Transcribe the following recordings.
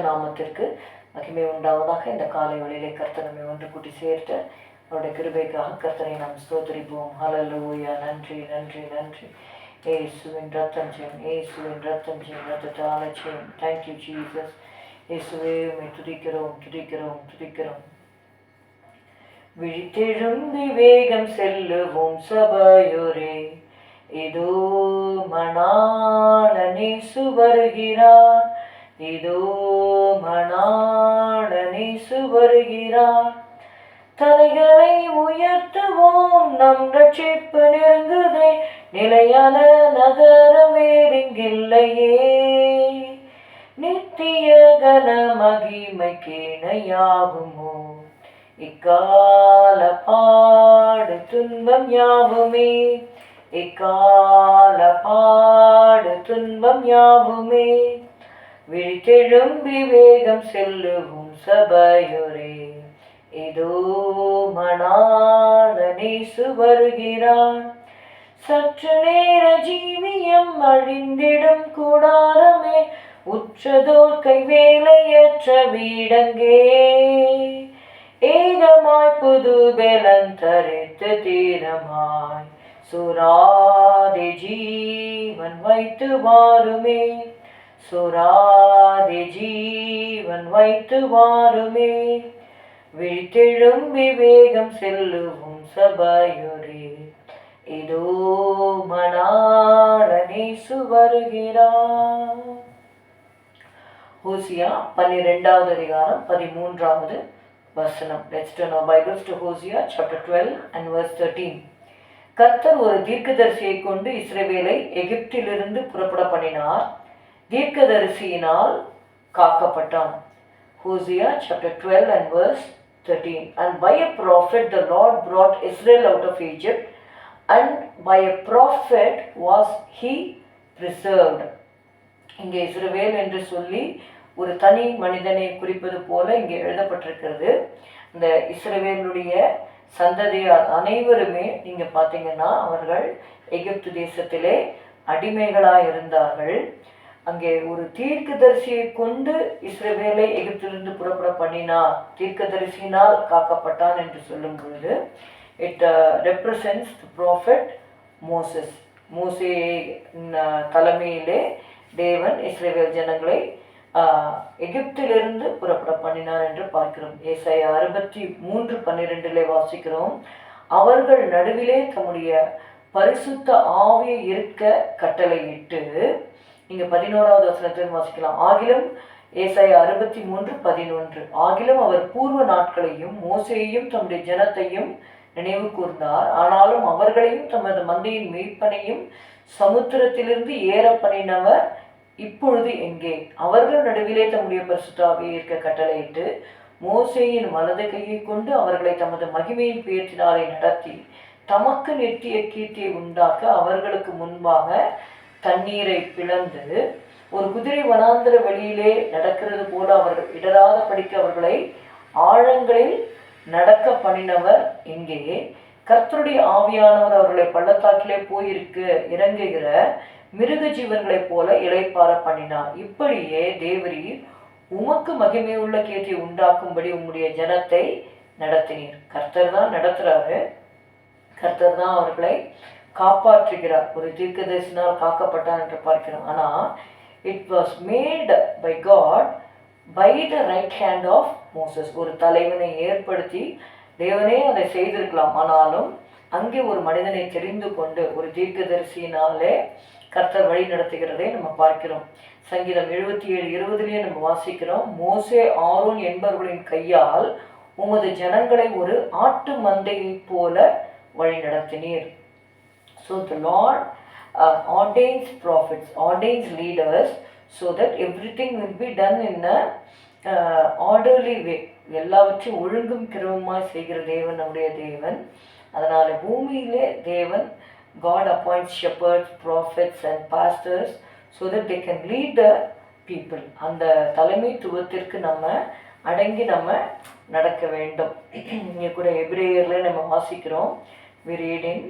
பரிசுத்த நாமத்திற்கு மகிமை உண்டாவதாக இந்த காலை வழியிலே கர்த்தர் நம்மை ஒன்று கூட்டி சேர்த்து அவருடைய கிருபைக்காக கர்த்தரை நாம் ஸ்தோத்திரிப்போம். ஹalleluya. நன்றி நன்றி நன்றி. இயேசுவின் ரத்தம் ஜெயம். இயேசுவின் ரத்தம் ஜெயம். ரத்தத்தால ஜெயம். தேங்க்யூ ஜீசஸ் இயேசுவே உம்மை துதிக்கிறோம் துதிக்கிறோம் துதிக்கிறோம். விழித்தெழும்பி வேகம் செல்லுவோம் சபையோரே. இதோ மணாளனேசு வருகிறார். இதோ மணாளனேசு வருகிறார் தலைகளை உயர்த்துவோம் நம் ரட்சிப்பு நெருங்குதே. நிலையான நகரம் வேறிங்கில்லையே. நித்திய கன மகிமைக்கு இணையாகுமோ இக்கால பாடு துன்பம் யாவுமே. இக்கால பாடு துன்பம் யாவுமே. விழித்தெழும்பி விவேகம் செல்லுவும் சபையொரே. இதோ மணாலனேசு வருகிறான் சற்று நேர ஜீவியம் அழிந்திடும் கூடாரமே. உற்றதோர் கைவேலையற்ற வீடங்கே. ஏகமாய் புது பெலன் தரித்து தீரமாய். சுராதி ஜீவன் வைத்து வாருமே. சுராதி ஜீவன் வைத்து வாருமே. விழித்தெழும்பி விவேகம் செல்லுவும் சபையொரே. இதோ மனாரணேசு வருகிறார். ஹோசியா பன்னிரெண்டாவது அதிகாரம் பதிமூன்றாவது வசனம். Let's turn our bibles to Hosea chapter 12 and verse 13 கர்த்தர் ஒரு தீர்க்கதரிசியை கொண்டு இஸ்ரேவேலை எகிப்திலிருந்து புறப்பட பண்ணினார். தீர்க்கதரிசியினால் காக்கப்பட்டான். Hosea chapter 12 and verse 13 and by a prophet the Lord brought Israel out of Egypt and by a prophet was he preserved இங்கே இஸ்ரவேல் என்று சொல்லி ஒரு தனி மனிதனை குறிப்பது போல இங்கே எழுதப்பட்டிருக்கிறது. இந்த இஸ்ரவேலுடைய சந்ததியார் அனைவருமே நீங்கள் பார்த்தீங்கன்னா அவர்கள் எகிப்து தேசத்திலே அடிமைகளாக இருந்தார்கள் அங்கே ஒரு தீர்க்கதரிசியை கொண்டு இஸ்ரவேலை எகிப்திலிருந்து புறப்பட பண்ணினார் தீர்க்கதரிசியினால் காக்கப்பட்டான் என்று சொல்லும் பொழுது இட் ரெப்ரசன்ஸ் ப்ராஃபட் மோசஸ் மோசே தலைமையிலே தேவன் இஸ்ரேவேல் ஜனங்களை uh, எகிப்திலிருந்து புறப்பட பண்ணினார் என்று பார்க்கிறோம். ஏசாய அறுபத்தி மூன்று பன்னிரெண்டிலே வாசிக்கிறோம். அவர்கள் நடுவிலே தம்முடைய பரிசுத்த ஆவியை இருக்க கட்டளையிட்டு நீங்கள் பதினோராவது வசனத்தில் வாசிக்கலாம். ஆகிலும் ஏசாய அறுபத்தி மூன்று பதினொன்று. ஆகிலும் அவர் பூர்வ நாட்களையும் மோசையையும் தம்முடைய ஜனத்தையும் நினைவு கூர்ந்தார். ஆனாலும் அவர்களையும் தமது மந்தையின் மீட்பனையும் சமுத்திரத்திலிருந்து ஏற பண்ணினவர் இப்பொழுது எங்கே? அவர்கள் நடுவிலே தம்முடைய பரிசுத்தாவை ஏற்க கட்டளையிட்டு மோசையின் வலது கையை கொண்டு அவர்களை தமது மகிமையின் பேச்சினாலே நடத்தி தமக்கு நெட்டிய கீர்த்தியை உண்டாக்க அவர்களுக்கு முன்பாக தண்ணீரை பிளந்து ஒரு குதிரை வனாந்திர வழியிலே நடக்கிறது போல அவர்கள் இடராத படிக்க அவர்களை ஆழங்களில் நடக்க பண்ணினவர் இங்கே. கர்த்தருடைய ஆவியானவர் அவர்களை பள்ளத்தாக்கிலே போயிருக்கு இறங்குகிற மிருக ஜீவன்களைப் போல இலைப்பார பண்ணினார். இப்படியே தேவரீர் உமக்கு மகிமையுள்ள கீர்த்தி உண்டாக்கும்படி உம்முடைய ஜனத்தை நடத்தினீர். கர்த்தர் தான் நடத்துறாரு. கர்த்தர் தான் அவர்களை காப்பாற்றுகிறார். ஒரு தீர்க்கதரிசினால் காக்கப்பட்டான் என்று பார்க்கிறோம். ஆனால் it was made by God by the right hand of Moses ஒரு தலைவனை ஏற்படுத்தி தேவனே அதை செய்திருக்கலாம். ஆனாலும் அங்கே ஒரு மனிதனை தெரிந்து கொண்டு ஒரு தீர்க்கதரிசியினாலே கர்த்தர் வழி நடத்துகிறதை நம்ம பார்க்கிறோம். சங்கீதம் எழுபத்தி ஏழு இருபதுலேயே நம்ம வாசிக்கிறோம். மோசே ஆரோன் என்பவர்களின் கையால் உமது ஜனங்களை ஒரு ஆட்டு மந்தையைப் போல வழி நடத்தினீர். So the Lord uh, ordains prophets, ordains leaders, so that everything will be done in a uh, orderly way. எல்லாவற்றையும் ஒழுங்கும் கிரமமாய் செய்கிற தேவன் நம்முடைய தேவன் அதனால பூமியிலே தேவன் God appoints shepherds, prophets and pastors so that they can lead the people. அந்த தலைமைத்துவத்திற்கு நம்ம அடங்கி நம்ம நடக்க வேண்டும் இங்கே கூட எபிரேயர்ல நம்ம வாசிக்கிறோம் we read in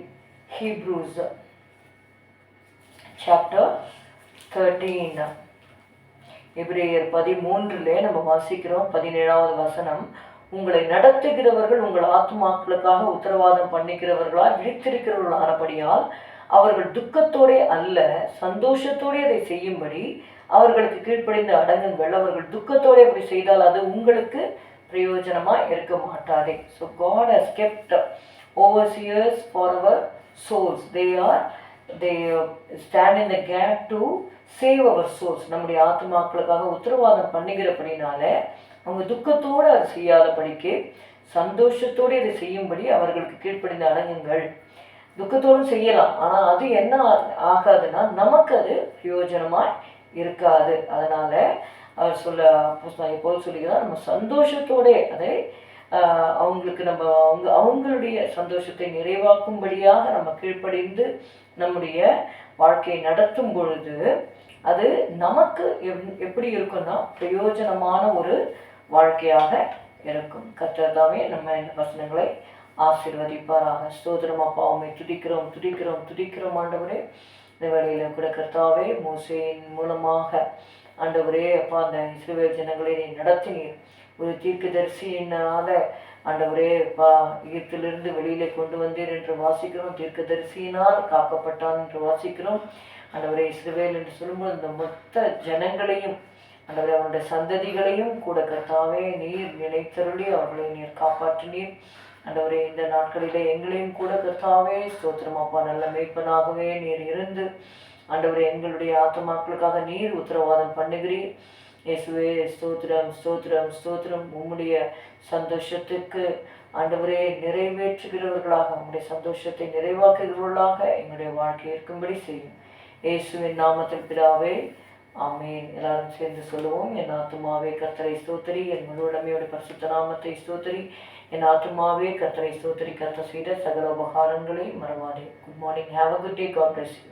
Hebrews chapter thirteen எபிரேயர் பதிமூன்றில் நம்ம வாசிக்கிறோம். பதினேழாவது வசனம். உங்களை நடத்துகிறவர்கள் உங்கள் ஆத்மாக்களுக்காக உத்தரவாதம் பண்ணிக்கிறவர்களால் விழித்திருக்கிறவர்கள் ஆனபடியால் அவர்கள் துக்கத்தோடே அல்ல சந்தோஷத்தோடே அதை செய்யும்படி அவர்களுக்கு கீழ்ப்படிந்து அடங்குங்கள் அவர்கள் துக்கத்தோடே அப்படி செய்தால் அது உங்களுக்கு பிரயோஜனமாக இருக்க மாட்டாதே. So God has kept overseers for our souls they are they stand in the gap to save our souls நம்முடைய ஆத்மாக்களுக்காக உத்தரவாதம் பண்ணுகிறபடினால அவங்க துக்கத்தோடு அதை செய்யாதபடிக்கு சந்தோஷத்தோடு இதை செய்யும்படி அவர்களுக்கு கீழ்ப்படிந்து அடங்குங்கள். துக்கத்தோடும் செய்யலாம். ஆனால் அது என்ன ஆ- ஆகாதுன்னா நமக்கு அது பிரயோஜனமாக இருக்காது. அதனால் அவர் சொல்ல அப்போஸ்தலன் சொல்லிக்கிறார் நம்ம சந்தோஷத்தோடே அதை அவங்களுக்கு நம்ம அவங்க அவங்களுடைய சந்தோஷத்தை நிறைவாக்கும்படியாக நம்ம கீழ்ப்படிந்து நம்முடைய வாழ்க்கையை நடத்தும் பொழுது அது நமக்கு எப்- எப்படி இருக்கும்னா பிரயோஜனமான ஒரு வாழ்க்கையாக இருக்கும். கற்றதாவே நம்ம இந்த வசனங்களை ஆசீர்வதிப்பாராக. ஸ்தோத்திரம் அப்பா உம்மை துடிக்கிறோம் துடிக்கிறோம் துடிக்கிறோம் ஆண்டவரே. இந்த வழியில் கூட கர்த்தாவே மூசையின் மூலமாக ஆண்டவரே அப்பா அந்த இஸ்ரவேல் ஜனங்களை நீ நடத்தினீர். ஒரு தீர்க்கதரிசியினால ஆண்டவரே பா ஈர்த்திலிருந்து வெளியில் கொண்டு வந்தீர் என்று வாசிக்கிறோம். தீர்க்கதரிசியினால் காக்கப்பட்டான் என்று வாசிக்கிறோம். ஆண்டவரே இஸ்ரவேல் என்று சொல்லும்போது இந்த மொத்த ஜனங்களையும் ஆண்டவரே அவருடைய சந்ததிகளையும் கூட கர்த்தாவே நீர் நினைத்தருளி அவர்களை நீர் காப்பாற்றினீர். ஆண்டவரே இந்த நாட்களிலே எங்களையும் கூட கர்த்தாவே ஸ்தோத்திரம் நல்ல மெய்ப்பனாகவே நீர் இருந்து ஆண்டவரே எங்களுடைய ஆத்மாக்களுக்காக நீர் உத்தரவாதம் பண்ணுகிறீர். இயேசுவே ஸ்தோத்திரம் ஸ்தோத்திரம் ஸ்தோத்திரம். உம்முடைய சந்தோஷத்துக்கு ஆண்டவரே நிறைவேற்றுகிறவர்களாக உங்களுடைய சந்தோஷத்தை நிறைவாக்குகிறவர்களாக எங்களுடைய வாழ்க்கை இருக்கும்படி செய்யும். இயேசுவின் நாமத்தில் பிதாவே ஆமீன். எல்லாரும் சேர்ந்து சொல்லுவோம் என் ஆத்துமாவே கர்த்தரை ஸ்தோத்திரி என் முழுவடமையோட பரிசுத்த நாமத்தை ஸ்தோத்திரி. என் ஆத்துமாவே கர்த்தரை ஸ்தோத்திரி கத்த செய்த சகல உபகாரங்களை மறவாதே. Good morning have a good day God bless you